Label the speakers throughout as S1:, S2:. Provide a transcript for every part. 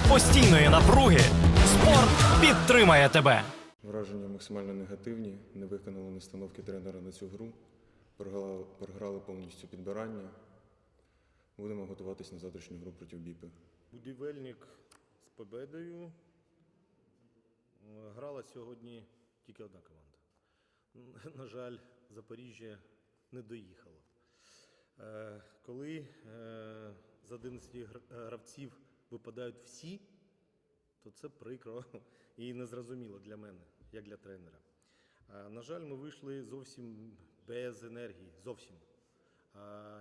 S1: серед постійної напруги спорт підтримає тебе.
S2: Враження максимально негативні, не виконали настановки тренера на цю гру, програли, програли повністю підбирання. Будемо готуватись на завтрашню гру проти Біпи.
S3: Будівельник з победою. Грала сьогодні тільки одна команда. На жаль, Запоріжжя не доїхало. Е, Коли е, з 11 гр- гравців випадають всі, то це прикро і незрозуміло для мене, як для тренера. На жаль, ми вийшли зовсім без енергії. Зовсім.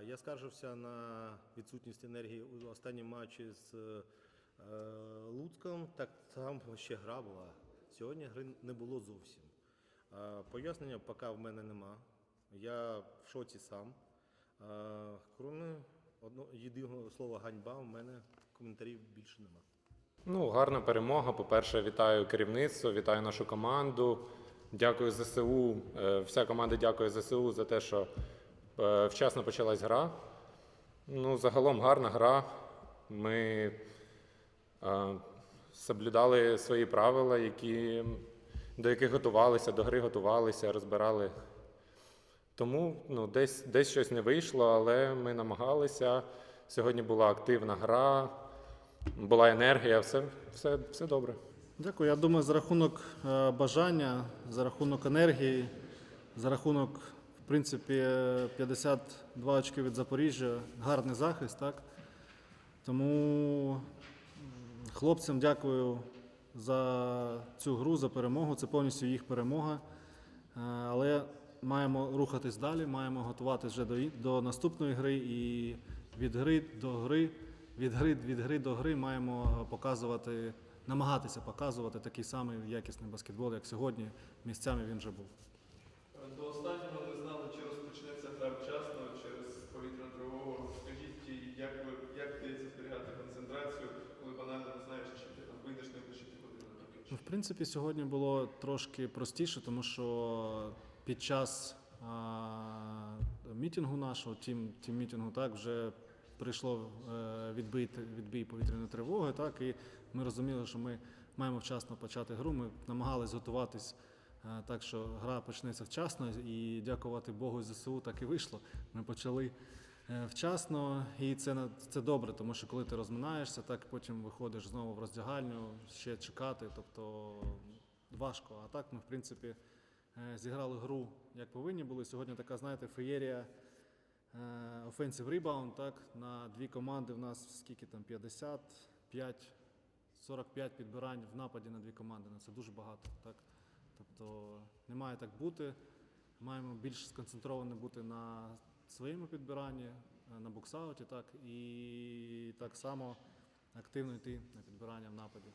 S3: Я скаржився на відсутність енергії у останньому матчі з е, Луцьком. Так там ще гра була. Сьогодні гри не було зовсім. Пояснення поки в мене нема. Я в шоці сам. Кроме одного єдиного слова ганьба, в мене коментарів більше нема.
S4: Ну, гарна перемога. По-перше, вітаю керівництво, вітаю нашу команду. Дякую ЗСУ. Е, Вся команда дякує ЗСУ за те, що е, вчасно почалась гра. Ну, загалом гарна гра. Ми е, соблюдали свої правила, які, до яких готувалися, до гри готувалися, розбирали. Тому ну, десь, десь щось не вийшло, але ми намагалися. Сьогодні була активна гра, була енергія, все, все, все добре.
S5: Дякую. Я думаю, за рахунок е, бажання, за рахунок енергії, за рахунок, в принципі, е, 52 очки від Запоріжжя, гарний захист, так? Тому хлопцям дякую за цю гру, за перемогу. Це повністю їх перемога. Е, Але маємо рухатись далі, маємо готуватись вже до наступної гри і від гри до гри, від гри, від гри до гри маємо показувати, намагатися показувати такий самий якісний баскетбол, як сьогодні. Місцями він вже був.
S6: До останнього не знали, чи розпочнеться гра вчасно через повітряну тривогу. Скажіть, як ви як вдається зберігати концентрацію, коли банально не знаєш, чи ти там вийдеш найближчі години наприклад?
S5: Ну, в принципі, сьогодні було трошки простіше, тому що під час а, мітингу нашого, тім, тім мітингу, так, вже прийшло е, відбій, відбій повітряної тривоги, так, і ми розуміли, що ми маємо вчасно почати гру. Ми намагалися готуватись е, так, що гра почнеться вчасно, і дякувати Богу ЗСУ так і вийшло. Ми почали е, вчасно, і це, на- це добре, тому що коли ти розминаєшся, так потім виходиш знову в роздягальню, ще чекати, тобто важко. А так ми, в принципі, зіграли гру, як повинні були. Сьогодні така, знаєте, феєрія офенсив ребаунд, так, на дві команди в нас скільки там 55, 45 підбирань в нападі на дві команди. Це дуже багато. Так? Тобто не має так бути. Маємо більш сконцентровані бути на своєму підбиранні, е, на боксауті, так, і так само активно йти на підбирання в нападі.